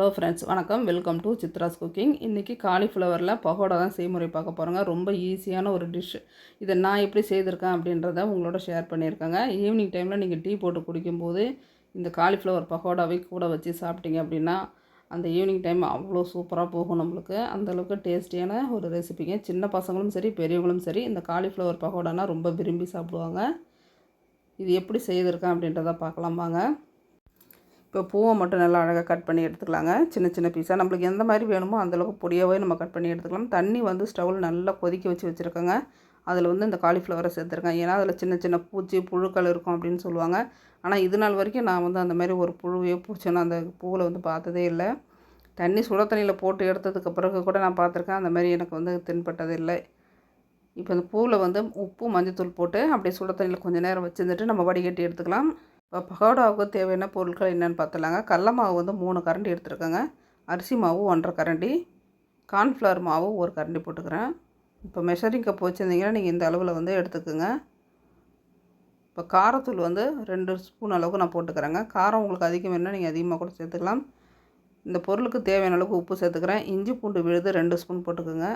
Hello friends வணக்கம். Welcome to Chitra's cooking இன்றைக்கி காலிஃப்ளவரில் பகோடா தான் செய்முறை பார்க்க போகிறோங்க ரொம்ப ஈஸியான ஒரு டிஷ் இதை நான் எப்படி செய்திருக்கேன் அப்படின்றத உங்களோட ஷேர் பண்ணியிருக்கேங்க. ஈவினிங் டைமில் நீங்கள் டீ போட்டு குடிக்கும்போது இந்த காலிஃப்ளவர் பகோடாவை கூட வச்சு சாப்பிட்டீங்க அப்படின்னா அந்த ஈவினிங் டைம் அவ்வளோ சூப்பராக போகும் நம்மளுக்கு. அந்தளவுக்கு டேஸ்டியான ஒரு ரெசிபிங்க சின்ன பசங்களும் சரி பெரியவங்களும் சரி இந்த காலிஃப்ளவர் பகோடானா ரொம்ப விரும்பி சாப்பிடுவாங்க. இது எப்படி செய்திருக்கேன் அப்படின்றத பார்க்கலாம் வாங்க. இப்போ பூவை மட்டும் நல்லா அழகாக கட் பண்ணி எடுத்துக்கலாங்க. சின்ன சின்ன பீஸாக நம்மளுக்கு எந்த மாதிரி வேணுமோ அந்தளவுக்கு பொடியாகவே நம்ம கட் பண்ணி எடுத்துக்கலாம். தண்ணி வந்து ஸ்டவ்வில் நல்லா கொதிக்க வச்சு வச்சுருக்கோங்க. அதில் வந்து இந்த காலிஃப்ளவரை சேர்த்துருக்கேன். ஏன்னா அதில் சின்ன சின்ன பூச்சி புழுக்கள் இருக்கும் அப்படின்னு சொல்லுவாங்க. ஆனால் இது நாள் வரைக்கும் நான் வந்து அந்த மாதிரி ஒரு புழுவையோ பூச்சனோ அந்த பூவில் வந்து பார்த்ததே இல்லை. தண்ணி சுட தண்ணியில் போட்டு எடுத்ததுக்கு பிறகு கூட நான் பார்த்துருக்கேன். அந்த மாதிரி எனக்கு வந்து தென்பட்டது இல்லை. இப்போ இந்த பூவில் வந்து உப்பு மஞ்சத்தூள் போட்டு அப்படியே சுட தண்ணியில் கொஞ்சம் நேரம் வச்சுருந்துட்டு நம்ம வடிகட்டி எடுத்துக்கலாம். இப்போ பகோடாவுக்கு தேவையான பொருட்கள் என்னென்னு பார்த்துலாங்க கடல மாவு வந்து மூணு கரண்டி எடுத்துருக்கேங்க. அரிசி மாவு ஒன்றரை கரண்டி. கார்ன்ஃப்ளவர் மாவு ஒரு கரண்டி போட்டுக்கிறேன். இப்போ மெஷரிங் கப் வச்சுருந்தீங்கன்னா நீங்கள் இந்த அளவில் வந்து எடுத்துக்கோங்க. இப்போ காரத்தூள் வந்து ரெண்டு ஸ்பூன் அளவுக்கு நான் போட்டுக்கிறேங்க. காரம் உங்களுக்கு அதிகம் வேணும்னா நீங்கள் அதிகமாக கூட சேர்த்துக்கலாம். இந்த பொருளுக்கு தேவையான அளவுக்கு உப்பு சேர்த்துக்கிறேன். இஞ்சி பூண்டு விழுது ரெண்டு ஸ்பூன் போட்டுக்கோங்க.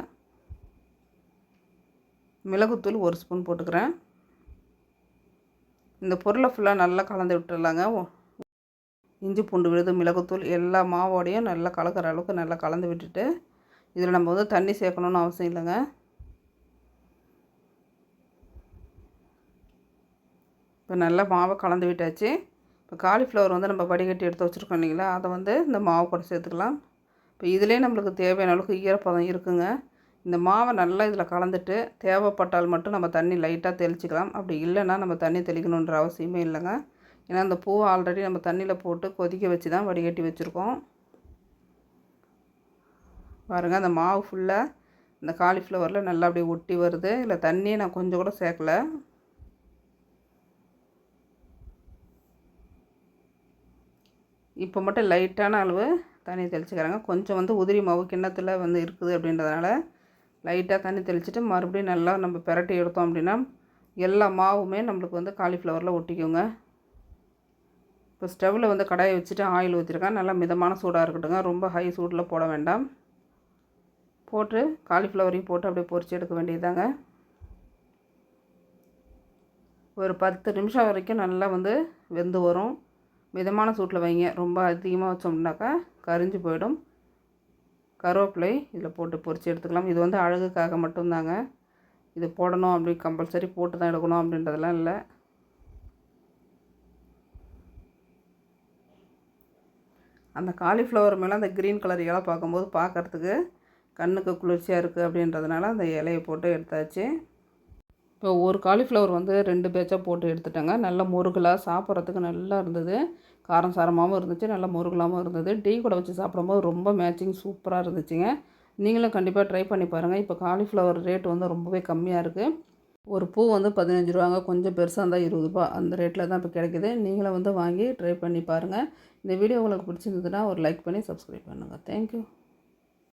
மிளகுத்தூள் ஒரு ஸ்பூன் போட்டுக்கிறேன். இந்த பொருளை ஃபுல்லாக நல்லா கலந்து விட்டுடலாங்க. இஞ்சி பூண்டு விழுது மிளகுத்தூள் எல்லா மாவோடையும் நல்லா கலக்கிற அளவுக்கு நல்லா கலந்து விட்டுட்டு இதில் நம்ம வந்து தண்ணி சேர்க்கணுன்னு அவசியம் இல்லைங்க. இப்போ நல்லா மாவை கலந்து விட்டாச்சு. இப்போ காலிஃப்ளவர் வந்து நம்ம வடிகட்டி எடுத்து வச்சுருக்கோம் இல்லைங்களா அதை வந்து இந்த மாவு கூட சேர்த்துக்கலாம். இப்போ இதிலே நம்மளுக்கு தேவையான அளவுக்கு ஈரப்பதம் இருக்குங்க. இந்த மாவை நல்லா இதில் கலந்துட்டு தேவைப்பட்டால் மட்டும் நம்ம தண்ணி லைட்டாக தெளிச்சிக்கலாம். அப்படி இல்லைன்னா நம்ம தண்ணி தெளிக்கணுன்ற அவசியமே இல்லைங்க. ஏன்னா அந்த பூவை ஆல்ரெடி நம்ம தண்ணியில் போட்டு கொதிக்க வச்சு தான் வடிகட்டி வச்சுருக்கோம். பாருங்கள் அந்த மாவு ஃபுல்லாக இந்த காலிஃப்ளவரில் நல்லா அப்படியே ஒட்டி வருது. இல்லை தண்ணியை நான் கொஞ்சம் கூட சேர்க்கலை. இப்போ மட்டும் லைட்டான அளவு தண்ணி தெளிச்சுக்கிறாங்க. கொஞ்சம் வந்து உதிரி மாவு கிண்ணத்தில் வந்து இருக்குது அப்படின்றதுனால லைட்டாக தண்ணி தெளிச்சுட்டு மறுபடியும் நல்லா நம்ம பெரட்டி எடுத்தோம் அப்படின்னா எல்லா மாவுமே நம்மளுக்கு வந்து காலிஃப்ளவரில் ஒட்டிக்கோங்க. இப்போ ஸ்டவ்வில் வந்து கடாயை வச்சுட்டு ஆயில் ஊற்றிருக்கேன். நல்லா மிதமான சூடாக இருக்கட்டுங்க ரொம்ப ஹை சூடில் போட வேண்டாம். போட்டு காலிஃப்ளவரையும் போட்டு அப்படியே பொறிச்சு எடுக்க வேண்டியதாங்க ஒரு பத்து நிமிஷம் வரைக்கும் நல்லா வந்து வெந்து வரும். மிதமான சூட்டில் வைங்க. ரொம்ப அதிகமாக வச்சோம்னாக்கா கரிஞ்சு போயிடும். கருவேப்பிலை இதில் போட்டு பொறிச்சு எடுத்துக்கலாம். இது வந்து அழகுக்காக மட்டும்தாங்க. இது போடணும் அப்படி கம்பல்சரி போட்டு தான் எடுக்கணும் அப்படின்றதெல்லாம் இல்லை. அந்த காலிஃப்ளவர் மேலே அந்த க்ரீன் கலர் இலை பார்க்கும்போது பார்க்குறதுக்கு கண்ணுக்கு குளிர்ச்சியாக இருக்குது அப்படின்றதுனால அந்த இலையை போட்டு எடுத்தாச்சு. இப்போ ஒரு காலிஃப்ளவர் வந்து ரெண்டு பேச்சாக போட்டு எடுத்துட்டேங்க. நல்ல முருகலாக சாப்பிட்றதுக்கு நல்லா இருந்தது. காரம் சாரமாகவும் இருந்துச்சு நல்லா முருகலாகவும் இருந்தது. டீ கூட வச்சு சாப்பிடும்போது ரொம்ப மேட்சிங் சூப்பராக இருந்துச்சுங்க. நீங்களும் கண்டிப்பாக ட்ரை பண்ணி பாருங்கள் இப்போ காலிஃப்ளவர் ரேட் வந்து ரொம்பவே கம்மியாக இருக்குது ஒரு பூ வந்து பதினஞ்சு ரூபாங்க. கொஞ்சம் பெருசாக இருந்தால் இருபது ரூபா. அந்த ரேட்டில் தான் இப்போ கிடைக்கிது. நீங்களும் வந்து வாங்கி ட்ரை பண்ணி பாருங்கள் இந்த வீடியோ உங்களுக்கு பிடிச்சிருந்ததுன்னா ஒரு லைக் பண்ணி சப்ஸ்கிரைப் பண்ணுங்கள் தேங்க்யூ